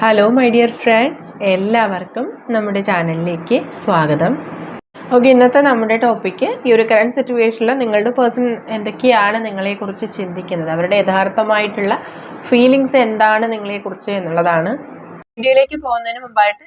Hello my dear friends എല്ലാവർക്കും നമ്മുടെ ചാനലിലേക്ക് സ്വാഗതം. ഓക്കെ ഇന്നത്തെ നമ്മുടെ ടോപ്പിക്ക് ഈ ഒരു കറണ്ട് സിറ്റുവേഷനിൽ നിങ്ങളുടെ പേഴ്സൺ എന്തൊക്കെയാണ് നിങ്ങളെക്കുറിച്ച് ചിന്തിക്കുന്നത്? അവരുടെ യഥാർത്ഥമായിട്ടുള്ള ഫീലിങ്സ് എന്താണ് നിങ്ങളെക്കുറിച്ച് എന്നുള്ളതാണ്. വീഡിയോയിലേക്ക് പോകുന്നതിന് മുമ്പായിട്ട്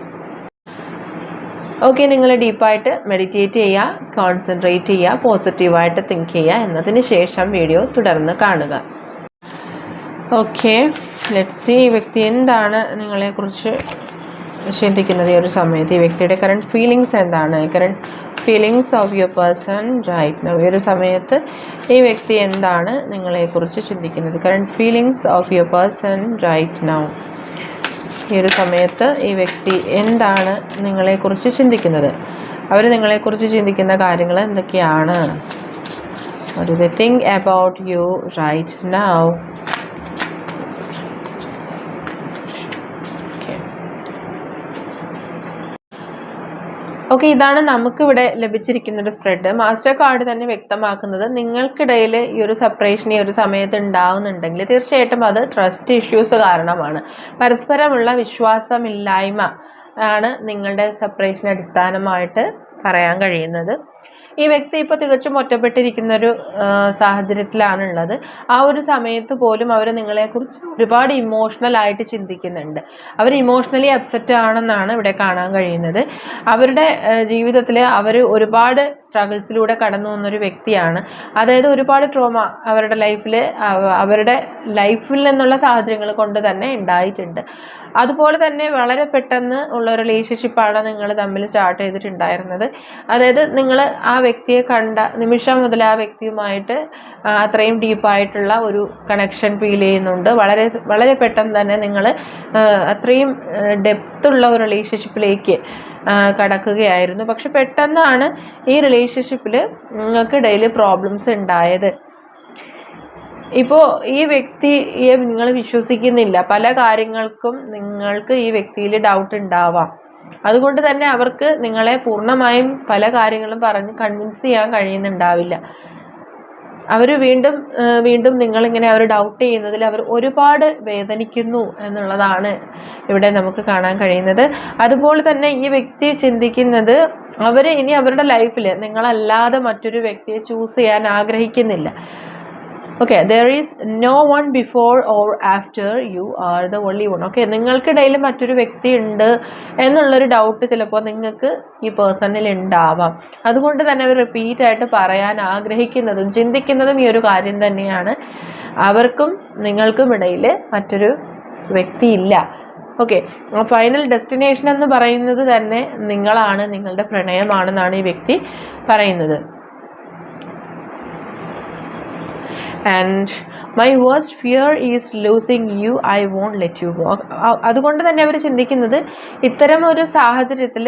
ഓക്കെ നിങ്ങൾ ഡീപ്പായിട്ട് മെഡിറ്റേറ്റ് ചെയ്യുക കോൺസെൻട്രേറ്റ് ചെയ്യുക പോസിറ്റീവായിട്ട് തിങ്ക് ചെയ്യുക എന്നതിന് ശേഷം വീഡിയോ തുടർന്ന് കാണുക. ഓക്കെ ലെറ്റ്സ് ഈ വ്യക്തി എന്താണ് നിങ്ങളെക്കുറിച്ച് ചിന്തിക്കുന്നത് ഈ ഒരു സമയത്ത്? ഈ വ്യക്തിയുടെ കറണ്ട് ഫീലിങ്സ് എന്താണ്? Current feelings of your person right now ഈ ഒരു സമയത്ത് ഈ വ്യക്തി എന്താണ് നിങ്ങളെക്കുറിച്ച് ചിന്തിക്കുന്നത്? Current feelings of your person right now ഈ ഒരു സമയത്ത് ഈ വ്യക്തി എന്താണ് നിങ്ങളെക്കുറിച്ച് ചിന്തിക്കുന്നത്? അവർ നിങ്ങളെക്കുറിച്ച് ചിന്തിക്കുന്ന കാര്യങ്ങൾ എന്തൊക്കെയാണ്? ഒരു the think about you right now okay ഇതാണ് നമുക്കിവിടെ ലഭിച്ചിരിക്കുന്ന ഒരു സ്പ്രെഡ് മാസ്റ്റർ കാർഡ് തന്നെ വ്യക്തമാക്കുന്നത് നിങ്ങൾക്കിടയിൽ ഈ ഒരു സെപ്പറേഷൻ ഈ ഒരു സമയത്ത് ഉണ്ടാവുന്നുണ്ടെങ്കിൽ തീർച്ചയായിട്ടും അത് ട്രസ്റ്റ് ഇഷ്യൂസ് കാരണമാണ്. പരസ്പരമുള്ള വിശ്വാസമില്ലായ്മ ആണ് നിങ്ങളുടെ സെപ്പറേഷൻ അടിസ്ഥാനമായിട്ട് പറയാൻ കഴിയുന്നത്. ഈ വ്യക്തി ഇപ്പോൾ തികച്ചും ഒറ്റപ്പെട്ടിരിക്കുന്ന ഒരു സാഹചര്യത്തിലാണ് ഉള്ളത് ആ ഒരു സമയത്ത് പോലും അവർ നിങ്ങളെക്കുറിച്ച് ഒരുപാട് ഇമോഷണൽ ആയിട്ട് ചിന്തിക്കുന്നുണ്ട്. അവർ ഇമോഷണലി അപ്സെറ്റ് ആണെന്നാണ് ഇവിടെ കാണാൻ കഴിയുന്നത്. അവരുടെ ജീവിതത്തിൽ അവർ ഒരുപാട് സ്ട്രഗിൾസിലൂടെ കടന്നു വന്നൊരു വ്യക്തിയാണ്. അതായത് ഒരുപാട് ട്രോമ അവരുടെ ലൈഫിൽ അവരുടെ ലൈഫിൽ നിന്നുള്ള സാഹചര്യങ്ങൾ കൊണ്ട് തന്നെ ഉണ്ടായിട്ടുണ്ട്. അതുപോലെ തന്നെ വളരെ പെട്ടെന്ന് ഉള്ള റിലേഷൻഷിപ്പാണ് നിങ്ങൾ തമ്മിൽ സ്റ്റാർട്ട് ചെയ്തിട്ടുണ്ടായിരുന്നത്. അതായത് നിങ്ങൾ ആ വ്യക്തിയെ കണ്ട നിമിഷം മുതൽ ആ വ്യക്തിയുമായിട്ട് അത്രയും ഡീപ്പായിട്ടുള്ള ഒരു കണക്ഷൻ ഫീൽ ചെയ്യുന്നുണ്ട്. വളരെ വളരെ പെട്ടെന്ന് തന്നെ നിങ്ങൾ അത്രയും ഡെപ്ത്തുള്ള ഒരു റിലേഷൻഷിപ്പിലേക്ക് കടക്കുകയായിരുന്നു. പക്ഷെ പെട്ടെന്നാണ് ഈ റിലേഷൻഷിപ്പിൽ നിങ്ങൾക്കിടയിൽ പ്രോബ്ലംസ് ഉണ്ടായത്. ഇപ്പോൾ ഈ വ്യക്തിയെ നിങ്ങൾ വിശ്വസിക്കുന്നില്ല. പല കാര്യങ്ങൾക്കും നിങ്ങൾക്ക് ഈ വ്യക്തിയിൽ ഡൗട്ട് ഉണ്ടാവാം. അതുകൊണ്ട് തന്നെ അവർക്ക് നിങ്ങളെ പൂർണമായും പല കാര്യങ്ങളും പറഞ്ഞ് കൺവിൻസ് ചെയ്യാൻ കഴിയുന്നുണ്ടാവില്ല. അവർ വീണ്ടും വീണ്ടും നിങ്ങളിങ്ങനെ അവർ ഡൗട്ട് ചെയ്യുന്നതിൽ അവർ ഒരുപാട് വേദനിക്കുന്നു എന്നുള്ളതാണ് ഇവിടെ നമുക്ക് കാണാൻ കഴിയുന്നത്. അതുപോലെ തന്നെ ഈ വ്യക്തി ചിന്തിക്കുന്നത് അവർ ഇനി അവരുടെ ലൈഫിൽ നിങ്ങളല്ലാതെ മറ്റൊരു വ്യക്തിയെ ചൂസ് ചെയ്യാൻ ആഗ്രഹിക്കുന്നില്ല. Okay there is no one before or after you are the only one okay നിങ്ങൾക്കിടയിൽ മറ്റൊരു വ്യക്തി ഉണ്ട് എന്നുള്ളൊരു ഡൗട്ട് ചിലപ്പോൾ നിങ്ങൾക്ക് ഈ പേഴ്സണിൽ ഉണ്ടാവാം അതുകൊണ്ട് തന്നെ അവർ റിപ്പീറ്റ് ആയിട്ട് പറയാൻ ആഗ്രഹിക്കുന്നതും ചിന്തിക്കുന്നതും ഈ ഒരു കാര്യം തന്നെയാണ്. അവർക്കും നിങ്ങൾക്കും ഇടയിൽ മറ്റൊരു വ്യക്തിയില്ല ഓക്കെ ഫൈനൽ ഡെസ്റ്റിനേഷൻ എന്ന് പറയുന്നത് തന്നെ നിങ്ങളാണ് നിങ്ങളുടെ പ്രണയമാണെന്നാണ് ഈ വ്യക്തി പറയുന്നത്. And my worst fear is losing you I won't let you go അതുകൊണ്ട് തന്നെ അവർ ചിന്തിക്കുന്നത് ഇത്തരം ഒരു സാഹചര്യത്തിൽ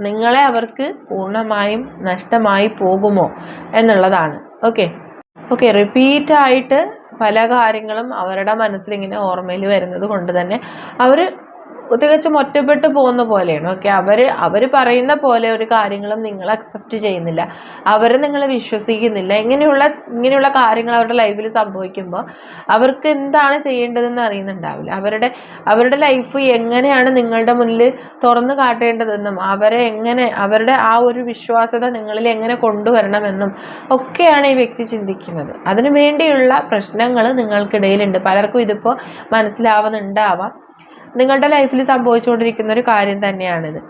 നിങ്ങളെ അവർക്ക് പൂർണമായും നഷ്ടമായി പോകുമോ എന്നുള്ളതാണ്. ഓക്കെ ഓക്കെ റിപ്പീറ്റായിട്ട് പല കാര്യങ്ങളും അവരുടെ മനസ്സിലിങ്ങനെ ഓർമ്മയിൽ വരുന്നത് കൊണ്ട് തന്നെ അവർ തികച്ചും ഒറ്റപ്പെട്ടു പോകുന്ന പോലെയാണ്. ഓക്കെ അവർ അവർ പറയുന്ന പോലെ ഒരു കാര്യങ്ങളും നിങ്ങൾ അക്സെപ്റ്റ് ചെയ്യുന്നില്ല. അവർ നിങ്ങൾ വിശ്വസിക്കുന്നില്ല. ഇങ്ങനെയുള്ള ഇങ്ങനെയുള്ള കാര്യങ്ങൾ അവരുടെ ലൈഫിൽ സംഭവിക്കുമ്പോൾ അവർക്ക് എന്താണ് ചെയ്യേണ്ടതെന്ന് അറിയുന്നുണ്ടാവില്ല. അവരുടെ അവരുടെ ലൈഫ് എങ്ങനെയാണ് നിങ്ങളുടെ മുന്നിൽ തുറന്നു കാട്ടേണ്ടതെന്നും അവരെ എങ്ങനെ അവരുടെ ആ ഒരു വിശ്വാസത നിങ്ങളിൽ എങ്ങനെ കൊണ്ടുവരണമെന്നും ഒക്കെയാണ് ഈ വ്യക്തി ചിന്തിക്കുന്നത്. അതിനു വേണ്ടിയുള്ള പ്രശ്നങ്ങൾ നിങ്ങൾക്കിടയിലുണ്ട്. പലർക്കും ഇതിപ്പോൾ മനസ്സിലാവുന്നുണ്ടാവാം. നിങ്ങളുടെ ലൈഫിൽ സംഭവിച്ചുകൊണ്ടിരിക്കുന്ന ഒരു കാര്യം തന്നെയാണിത്.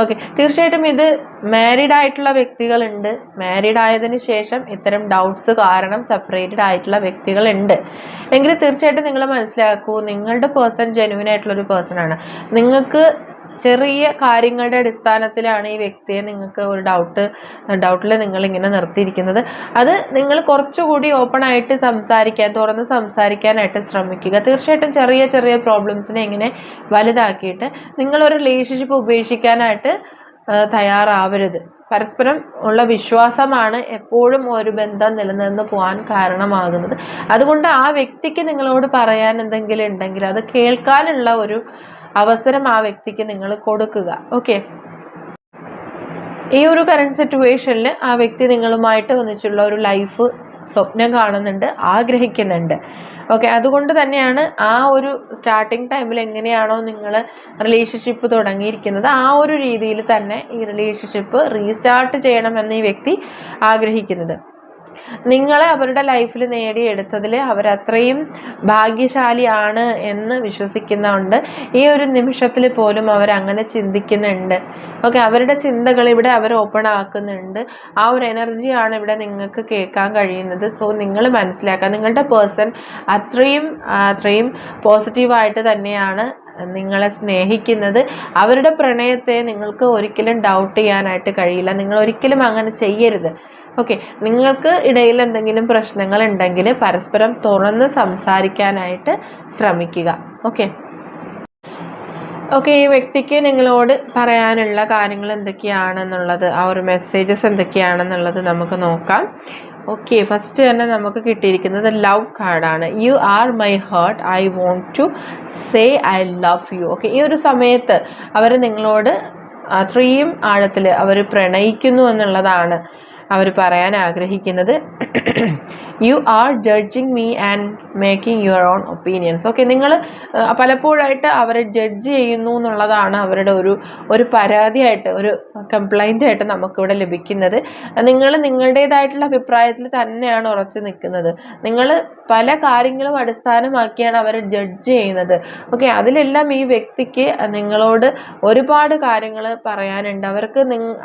ഓക്കെ തീർച്ചയായിട്ടും ഇത് മാരീഡ് ആയിട്ടുള്ള വ്യക്തികളുണ്ട്. മാരീഡ് ആയതിന് ശേഷം ഇത്തരം ഡൗട്ട്സ് കാരണം സെപ്പറേറ്റഡ് ആയിട്ടുള്ള വ്യക്തികളുണ്ട്. എങ്കിൽ തീർച്ചയായിട്ടും നിങ്ങൾ മനസ്സിലാക്കൂ നിങ്ങളുടെ പേഴ്സൺ ജെനുവിൻ ആയിട്ടുള്ള ഒരു പേഴ്സൺ ആണ്. നിങ്ങൾക്ക് ചെറിയ കാര്യങ്ങളുടെ അടിസ്ഥാനത്തിലാണ് ഈ വ്യക്തിയെ നിങ്ങൾക്ക് ഒരു ഡൗട്ട് ഡൗട്ടിൽ നിങ്ങൾ ഇങ്ങനെ നിർത്തിയിരിക്കുന്നത്. അത് നിങ്ങൾ കുറച്ചുകൂടി ഓപ്പൺ ആയിട്ട് സംസാരിക്കാൻ തുറന്ന് സംസാരിക്കാനായിട്ട് ശ്രമിക്കുക. തീർച്ചയായിട്ടും ചെറിയ ചെറിയ പ്രോബ്ലംസിനെ ഇങ്ങനെ വലുതാക്കിയിട്ട് നിങ്ങളൊരു റിലേഷൻഷിപ്പ് ഉപേക്ഷിക്കാനായിട്ട് തയ്യാറാവരുത്. പരസ്പരം ഉള്ള വിശ്വാസമാണ് എപ്പോഴും ഒരു ബന്ധം നിലനിന്ന് പോകാൻ കാരണമാകുന്നത്. അതുകൊണ്ട് ആ വ്യക്തിക്ക് നിങ്ങളോട് പറയാൻ എന്തെങ്കിലും ഉണ്ടെങ്കിൽ അത് കേൾക്കാനുള്ള ഒരു അവസരം ആ വ്യക്തിക്ക് നിങ്ങൾ കൊടുക്കുക. ഓക്കെ ഈ ഒരു കറണ്ട് സിറ്റുവേഷനിൽ ആ വ്യക്തി നിങ്ങളുമായിട്ട് ഒന്നിച്ചുള്ള ഒരു ലൈഫ് സ്വപ്നം കാണുന്നുണ്ട് ആഗ്രഹിക്കുന്നുണ്ട്. ഓക്കെ അതുകൊണ്ട് തന്നെയാണ് ആ ഒരു സ്റ്റാർട്ടിങ് ടൈമിൽ എങ്ങനെയാണോ നിങ്ങൾ റിലേഷൻഷിപ്പ് തുടങ്ങിയിരിക്കുന്നത് ആ ഒരു രീതിയിൽ തന്നെ ഈ റിലേഷൻഷിപ്പ് റീസ്റ്റാർട്ട് ചെയ്യണമെന്ന് ഈ വ്യക്തി ആഗ്രഹിക്കുന്നത്. നിങ്ങളെ അവരുടെ ലൈഫിൽ നേടിയെടുത്തതിൽ അവരത്രയും ഭാഗ്യശാലിയാണ് എന്ന് വിശ്വസിക്കുന്നുണ്ട്. ഈ ഒരു നിമിഷത്തിൽ പോലും അവർ അങ്ങനെ ചിന്തിക്കുന്നുണ്ട്. ഓക്കെ അവരുടെ ചിന്തകൾ ഇവിടെ അവർ ഓപ്പൺ ആക്കുന്നുണ്ട്. ആ ഒരു എനർജിയാണ് ഇവിടെ നിങ്ങൾക്ക് കേൾക്കാൻ കഴിയുന്നത്. സോ നിങ്ങൾ മനസ്സിലാക്കുക നിങ്ങളുടെ പേഴ്സൺ അത്രയും അത്രയും പോസിറ്റീവായിട്ട് തന്നെയാണ് നിങ്ങളെ സ്നേഹിക്കുന്നത്. അവരുടെ പ്രണയത്തെ നിങ്ങൾക്ക് ഒരിക്കലും ഡൗട്ട് ചെയ്യാനായിട്ട് കഴിയില്ല. നിങ്ങൾ ഒരിക്കലും അങ്ങനെ ചെയ്യരുത്. ഓക്കെ നിങ്ങൾക്ക് ഇടയിൽ എന്തെങ്കിലും പ്രശ്നങ്ങൾ ഉണ്ടെങ്കിൽ പരസ്പരം തുറന്ന് സംസാരിക്കാനായിട്ട് ശ്രമിക്കുക. ഓക്കെ ഓക്കെ ഈ വ്യക്തിക്ക് നിങ്ങളോട് പറയാനുള്ള കാര്യങ്ങൾ എന്തൊക്കെയാണെന്നുള്ളത് ആ ഒരു മെസ്സേജസ് എന്തൊക്കെയാണെന്നുള്ളത് നമുക്ക് നോക്കാം. ഓക്കെ ഫസ്റ്റ് തന്നെ നമുക്ക് കിട്ടിയിരിക്കുന്നത് ലവ് കാർഡാണ് you are my heart I want to say I love you okay ഈ ഒരു സമയത്ത് അവർ നിങ്ങളോട് അത്രയും ആഴത്തിൽ അവർ പ്രണയിക്കുന്നു എന്നുള്ളതാണ്. അവർ പറയാൻ ആഗ്രഹിക്കുന്നത് you are judging me and making your own opinions okay നിങ്ങൾ പലപ്പോഴായിട്ട് അവരെ ജഡ്ജ് ചെയ്യുന്നു എന്നുള്ളതാണ് അവരുടെ ഒരു ഒരു പരാതിയായിട്ട് ഒരു കംപ്ലൈന്റ് ആയിട്ട് നമുക്കിവിടെ ലഭിക്കുന്നത്. നിങ്ങൾ നിങ്ങളുടേതായിട്ടുള്ള അഭിപ്രായത്തിൽ തന്നെയാണ് ഉറച്ചു നിൽക്കുന്നത്. നിങ്ങൾ പല കാര്യങ്ങളും അടിസ്ഥാനമാക്കിയാണ് അവരെ ജഡ്ജ് ചെയ്യുന്നത്. ഓക്കെ അതിലെല്ലാം ഈ വ്യക്തിക്ക് നിങ്ങളോട് ഒരുപാട് കാര്യങ്ങൾ പറയാനുണ്ട്. അവർക്ക്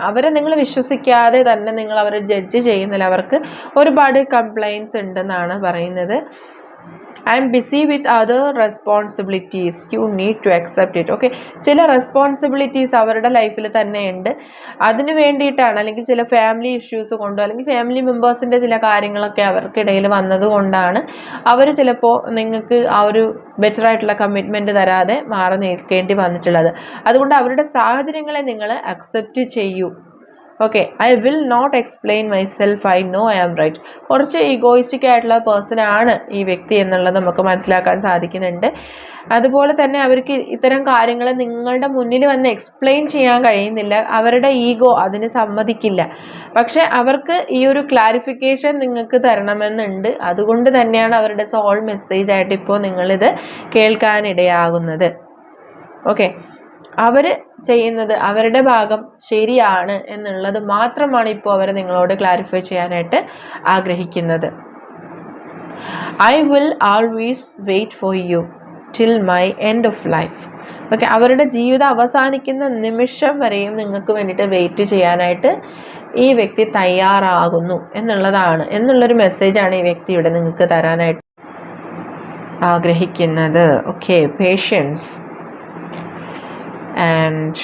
അവരെ നിങ്ങൾ വിശ്വസിക്കാതെ തന്നെ നിങ്ങൾ അവരെ ജഡ്ജ് ചെയ്യുന്നില്ല അവർക്ക് ഒരുപാട് കംപ്ലൈന്റ്സ് ഉണ്ടെന്നാണ് പറയുന്നത്. I'm busy with other responsibilities you need to accept it okay ചില റെസ്പോൺസിബിലിറ്റീസ് അവരുടെ ലൈഫിൽ തന്നെയുണ്ട്. അതിന് വേണ്ടിയിട്ടാണ് അല്ലെങ്കിൽ ചില ഫാമിലി ഇഷ്യൂസ് കൊണ്ടോ അല്ലെങ്കിൽ ഫാമിലി മെമ്പേഴ്സിന്റെ ചില കാര്യങ്ങളൊക്കെ അവർക്കിടയിൽ വന്നതുകൊണ്ടാണ് അവർ ചിലപ്പോൾ നിങ്ങൾക്ക് ആ ഒരു ബെറ്റർ ആയിട്ടുള്ള കമ്മിറ്റ്മെന്റ് തരാതെ മാറി നിൽക്കേണ്ടി വന്നിട്ടുള്ളത്. അതുകൊണ്ട് അവരുടെ സാഹചര്യങ്ങളെ നിങ്ങൾ അക്സെപ്റ്റ് ചെയ്യൂ. Okay I will not explain myself I know I am right കുറച്ച് ഈഗോയിസ്റ്റിക് ആയിട്ടുള്ള പേഴ്സൺ ആണ് ഈ വ്യക്തി എന്നുള്ളത് നമുക്ക് മനസ്സിലാക്കാൻ സാധിക്കുന്നുണ്ട്. അതുപോലെ തന്നെ അവർക്ക് ഇത്തരം കാര്യങ്ങൾ നിങ്ങളുടെ മുന്നിൽ വന്ന് എക്സ്പ്ലെയിൻ ചെയ്യാൻ കഴിയുന്നില്ല. അവരുടെ ഈഗോ അതിന് സമ്മതിക്കില്ല. പക്ഷേ അവർക്ക് ഈ ഒരു ക്ലാരിഫിക്കേഷൻ നിങ്ങൾക്ക് തരണമെന്നുണ്ട്. അതുകൊണ്ട് തന്നെയാണ് അവരുടെ സോൾ മെസ്സേജ് ആയിട്ട് ഇപ്പോൾ നിങ്ങളിത് കേൾക്കാനിടയാകുന്നത്. ഓക്കെ അവർ ചെയ്യുന്നത് അവരുടെ ഭാഗം ശരിയാണ് എന്നുള്ളത് മാത്രമാണ് ഇപ്പോൾ അവർ നിങ്ങളോട് ക്ലാരിഫൈ ചെയ്യാനായിട്ട് ആഗ്രഹിക്കുന്നത്. I will always wait for you till my end of life okay അവരുടെ ജീവിതം അവസാനിക്കുന്ന നിമിഷം വരെയും നിങ്ങൾക്ക് വേണ്ടിയിട്ട് വെയിറ്റ് ചെയ്യാനായിട്ട് ഈ വ്യക്തി തയ്യാറാകുന്നു എന്നുള്ളതാണ്. എന്നുള്ളൊരു മെസ്സേജാണ് ഈ വ്യക്തി ഇവിടെ നിങ്ങൾക്ക് തരാനായിട്ട് ആഗ്രഹിക്കുന്നത്. Okay patience and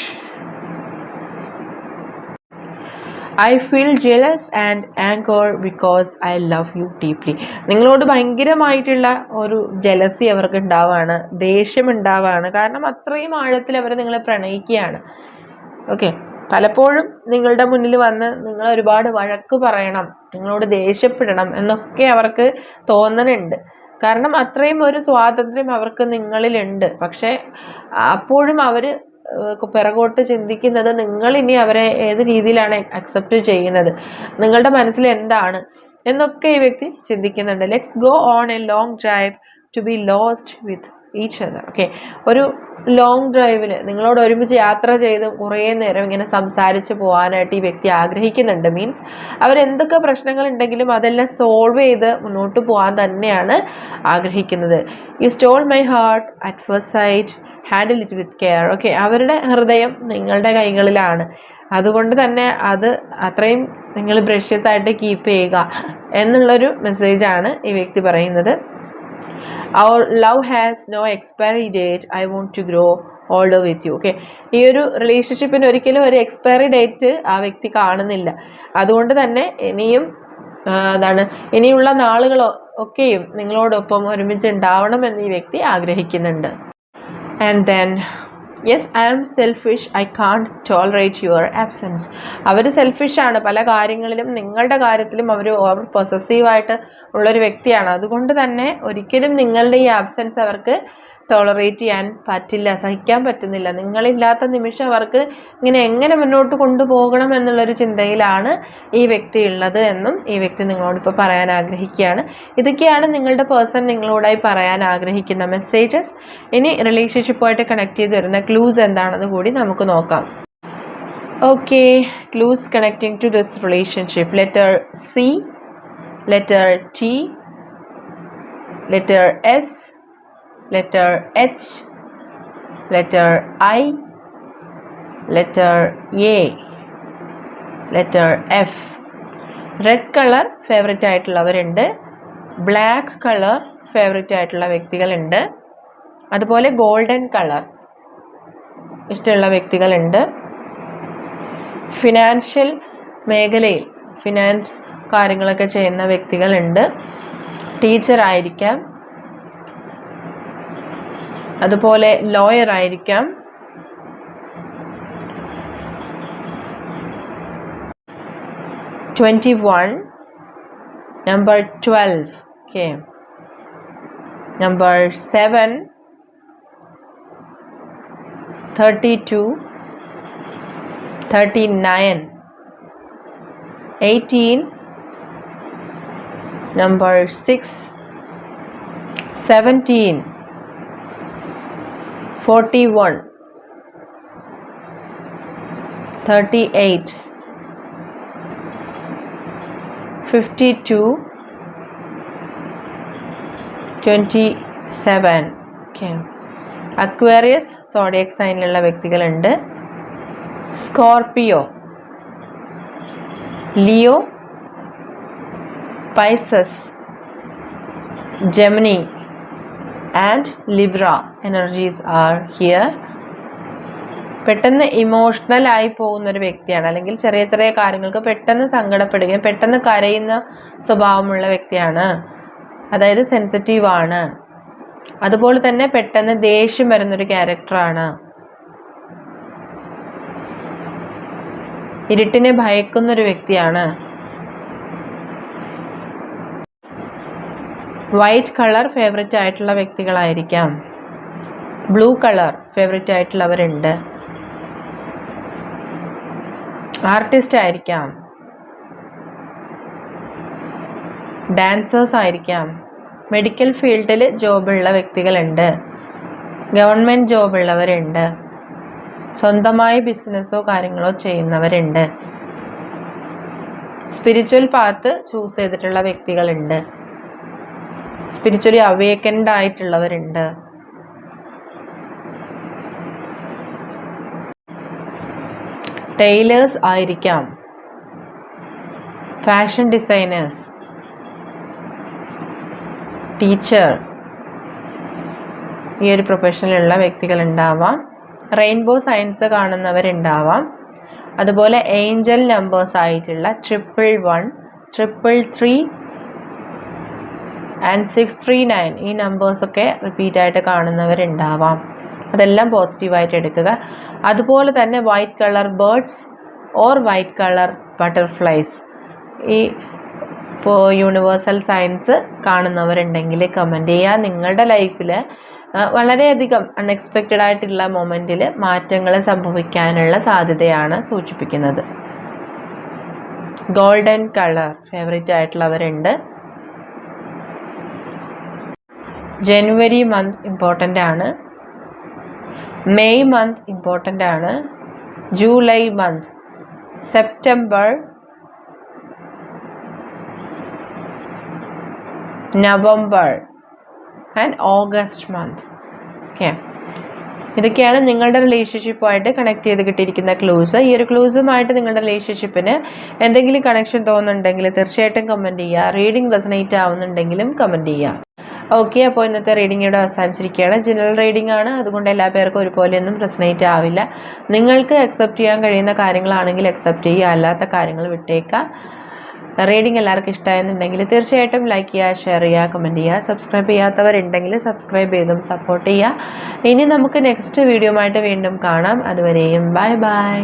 I feel jealous and anger because I love you deeply നിങ്ങളോട് ഭയങ്കരമായിട്ടുള്ള ഒരു ജലസി അവർക്ക് ഉണ്ടാവുകയാണ് ദേഷ്യം ഉണ്ടാവുകയാണ് കാരണം അത്രയും ആഴത്തിൽ അവർ നിങ്ങളെ പ്രണയിക്കുകയാണ്. ഓക്കെ പലപ്പോഴും നിങ്ങളുടെ മുന്നിൽ വന്ന് നിങ്ങൾ ഒരുപാട് വഴക്ക് പറയണം നിങ്ങളോട് ദേഷ്യപ്പെടണം എന്നൊക്കെ അവർക്ക് തോന്നണുണ്ട് കാരണം അത്രയും ഒരു സ്വാതന്ത്ര്യം അവർക്ക് നിങ്ങളിലുണ്ട്. പക്ഷേ അപ്പോഴും അവർ പിറകോട്ട് ചിന്തിക്കുന്നത് നിങ്ങൾ ഇനി അവരെ ഏത് രീതിയിലാണ് അക്സെപ്റ്റ് ചെയ്യുന്നത്? നിങ്ങളുടെ മനസ്സിൽ എന്താണ്? എന്നൊക്കെ ഈ വ്യക്തി ചിന്തിക്കുന്നുണ്ട്. Let's go on a long drive to be lost with each other okay ഒരു ലോങ് ഡ്രൈവിൽ നിങ്ങളോട് ഒരുമിച്ച് യാത്ര ചെയ്ത് കുറേ നേരം ഇങ്ങനെ സംസാരിച്ച് പോകാനായിട്ട് ഈ വ്യക്തി ആഗ്രഹിക്കുന്നുണ്ട്. മീൻസ് അവരെന്തൊക്കെ പ്രശ്നങ്ങൾ ഉണ്ടെങ്കിലും അതെല്ലാം സോൾവ് ചെയ്ത് മുന്നോട്ട് പോകാൻ തന്നെയാണ് ആഗ്രഹിക്കുന്നത്. You stole my heart at first sight handle it with care okay അവരുടെ ഹൃദയം നിങ്ങളുടെ കൈകളിലാണ്. അതുകൊണ്ട് തന്നെ അത് അത്രയും നിങ്ങൾ ബ്രഷ്യസ് ആയിട്ട് കീപ്പ് ചെയ്യുക എന്നുള്ളൊരു മെസ്സേജാണ് ഈ വ്യക്തി പറയുന്നത്. Our love has no expiry date I want to grow older with you okay ഈ ഒരു റിലേഷൻഷിപ്പിന് ഒരിക്കലും ഒരു എക്സ്പയറി ഡേറ്റ് ആ വ്യക്തി കാണുന്നില്ല. അതുകൊണ്ട് തന്നെ ഇനിയും എന്താണ് ഇനിയുള്ള നാളുകളോ ഒക്കെയും നിങ്ങളോടൊപ്പം ഒരുമിച്ച് ഉണ്ടാവണമെന്ന് ഈ വ്യക്തി ആഗ്രഹിക്കുന്നുണ്ട്. And then yes I am selfish I can't tolerate your absence അവർ സെൽഫിഷാണ് പല കാര്യങ്ങളിലും നിങ്ങളുടെ കാര്യത്തിലും അവർ ഓവർ പൊസസീവായിട്ട് ഉള്ളൊരു വ്യക്തിയാണ്. അതുകൊണ്ട് തന്നെ ഒരിക്കലും നിങ്ങളുടെ ഈ ആബ്സെൻസ് അവർക്ക് ടോളറേറ്റ് ചെയ്യാൻ പറ്റില്ല സഹിക്കാൻ പറ്റുന്നില്ല. നിങ്ങളില്ലാത്ത നിമിഷം അവർക്ക് ഇങ്ങനെ എങ്ങനെ മുന്നോട്ട് കൊണ്ടുപോകണം എന്നുള്ളൊരു ചിന്തയിലാണ് ഈ വ്യക്തി ഉള്ളത് എന്നും ഈ വ്യക്തി നിങ്ങളോട് ഇപ്പോൾ പറയാൻ ആഗ്രഹിക്കുകയാണ്. ഇതൊക്കെയാണ് നിങ്ങളുടെ പേഴ്സൺ നിങ്ങളോടായി പറയാൻ ആഗ്രഹിക്കുന്ന മെസ്സേജസ്. ഇനി റിലേഷൻഷിപ്പുമായിട്ട് കണക്ട് ചെയ്ത് വരുന്ന ക്ലൂസ് എന്താണെന്ന് കൂടി നമുക്ക് നോക്കാം. Okay clues connecting to this relationship letter C letter T letter S letter H, letter I, letter A, letter F. Red colour favourite ആയിട്ടുള്ളവരുണ്ട്. Black colour favourite ആയിട്ടുള്ള വ്യക്തികളുണ്ട്. അതുപോലെ ഗോൾഡൻ കളർ ഇഷ്ടമുള്ള വ്യക്തികളുണ്ട്. ഫിനാൻഷ്യൽ മേഖലയിൽ ഫിനാൻസ് കാര്യങ്ങളൊക്കെ ചെയ്യുന്ന വ്യക്തികളുണ്ട്. ടീച്ചർ ആയിരിക്കാം. അതുപോലെ lawyer ആയിരിക്കാം. Twenty one number twelve okay number seven thirty two thirty nine eighteen number six seventeen 41 38 52 27 okay Aquarius zodiac സൈനിലുള്ള വ്യക്തികളുണ്ട്. Scorpio Leo Pisces Gemini and Libra energies are here പെട്ടെന്ന് emotional ആയി പോകുന്ന ഒരു വ്യക്തിയാണ്. അല്ലെങ്കിൽ ചെറിയ ചെറിയ കാര്യങ്ങൾക്ക് പെട്ടെന്ന് സങ്കടപ്പെടുകയും പെട്ടെന്ന് കരയുന്ന സ്വഭാവമുള്ള വ്യക്തിയാണ്. അതായത് സെൻസിറ്റീവ് ആണ്. അതുപോലെ തന്നെ പെട്ടെന്ന് ദേഷ്യം വരുന്നൊരു ക്യാരക്ടറാണ് ഇരുട്ടിനെ ഭയക്കുന്നൊരു വ്യക്തിയാണ്. വൈറ്റ് കളർ ഫേവറേറ്റ് ആയിട്ടുള്ള വ്യക്തികളായിരിക്കാം. ബ്ലൂ കളർ ഫേവറേറ്റ് ആയിട്ടുള്ളവരുണ്ട്. ആർട്ടിസ്റ്റ് ആയിരിക്കാം. ഡാൻസേഴ്സ് ആയിരിക്കാം. മെഡിക്കൽ ഫീൽഡിൽ ജോബുള്ള വ്യക്തികളുണ്ട്. ഗവൺമെന്റ് ജോബുള്ളവരുണ്ട്. സ്വന്തമായി ബിസിനസ്സോ കാര്യങ്ങളോ ചെയ്യുന്നവരുണ്ട്. സ്പിരിച്വൽ പാത്ത് ചൂസ് ചെയ്തിട്ടുള്ള വ്യക്തികളുണ്ട്. സ്പിരിച്വലി അവേക്കൻഡ് ആയിട്ടുള്ളവരുണ്ട്. ടൈലേഴ്സ് ആയിരിക്കാം. ഫാഷൻ ഡിസൈനേഴ്സ് ടീച്ചർ ഈ ഒരു പ്രൊഫഷനിലുള്ള വ്യക്തികൾ ഉണ്ടാവാം. റെയിൻബോ സയൻസ് കാണുന്നവരുണ്ടാവാം. അതുപോലെ ഏഞ്ചൽ നമ്പേഴ്സ് ആയിട്ടുള്ള triple one triple three and six three nine ഈ നമ്പേഴ്സൊക്കെ റിപ്പീറ്റായിട്ട് കാണുന്നവരുണ്ടാവാം. അതെല്ലാം പോസിറ്റീവായിട്ട് എടുക്കുക. അതുപോലെ തന്നെ white colour birds or white colour butterflies ഈ ഇപ്പോൾ യൂണിവേഴ്സൽ സയൻസ് കാണുന്നവരുണ്ടെങ്കിൽ കമന്റ് ചെയ്യുക നിങ്ങളുടെ ലൈഫിൽ വളരെയധികം അൺഎക്സ്പെക്റ്റഡ് ആയിട്ടുള്ള മൊമെന്റിൽ മാറ്റങ്ങൾ സംഭവിക്കാനുള്ള സാധ്യതയാണ് സൂചിപ്പിക്കുന്നത്. ഗോൾഡൻ കളർ ഫേവറേറ്റ് ആയിട്ടുള്ളവരുണ്ട്. ജനുവരി മന്ത് ഇമ്പോർട്ടന്റ് ആണ്. മെയ് മന്ത് ഇമ്പോർട്ടന്റ് ആണ്. July month September November and August month okay ഇതൊക്കെയാണ് നിങ്ങളുടെ റിലേഷൻഷിപ്പുമായിട്ട് കണക്ട് ചെയ്ത് കിട്ടിയിരിക്കുന്ന ക്ലൂസ് ഈ ഒരു ക്ലൂസുമായിട്ട് നിങ്ങളുടെ റിലേഷൻഷിപ്പിന് എന്തെങ്കിലും കണക്ഷൻ തോന്നുന്നുണ്ടെങ്കിൽ തീർച്ചയായിട്ടും കമന്റ് ചെയ്യുക. റീഡിംഗ് റെസനേറ്റ് ആവുന്നുണ്ടെങ്കിലും കമന്റ് ചെയ്യുക. ഓക്കെ അപ്പോൾ ഇന്നത്തെ റീഡിംഗ് ഇവിടെ അവസാനിച്ചിരിക്കുകയാണ്. ജനറൽ റീഡിംഗ് ആണ്. അതുകൊണ്ട് എല്ലാ പേർക്കും ഒരുപോലെയൊന്നും റെസനേറ്റ് ആവില്ല നിങ്ങൾക്ക് അക്സെപ്റ്റ് ചെയ്യാൻ കഴിയുന്ന കാര്യങ്ങളാണെങ്കിൽ അക്സെപ്റ്റ് ചെയ്യുക. അല്ലാത്ത കാര്യങ്ങൾ വിട്ടേക്കുക. റീഡിംഗ് എല്ലാവർക്കും ഇഷ്ടമായെന്നുണ്ടെങ്കിൽ തീർച്ചയായിട്ടും ലൈക്ക് ചെയ്യുക ഷെയർ ചെയ്യുക കമന്റ് ചെയ്യുക. സബ്സ്ക്രൈബ് ചെയ്യാത്തവരുണ്ടെങ്കിൽ സബ്സ്ക്രൈബ് ചെയ്തും സപ്പോർട്ട് ചെയ്യുക. ഇനി നമുക്ക് നെക്സ്റ്റ് വീഡിയോ വീണ്ടും കാണാം. അതുവരെയും ബൈ ബൈ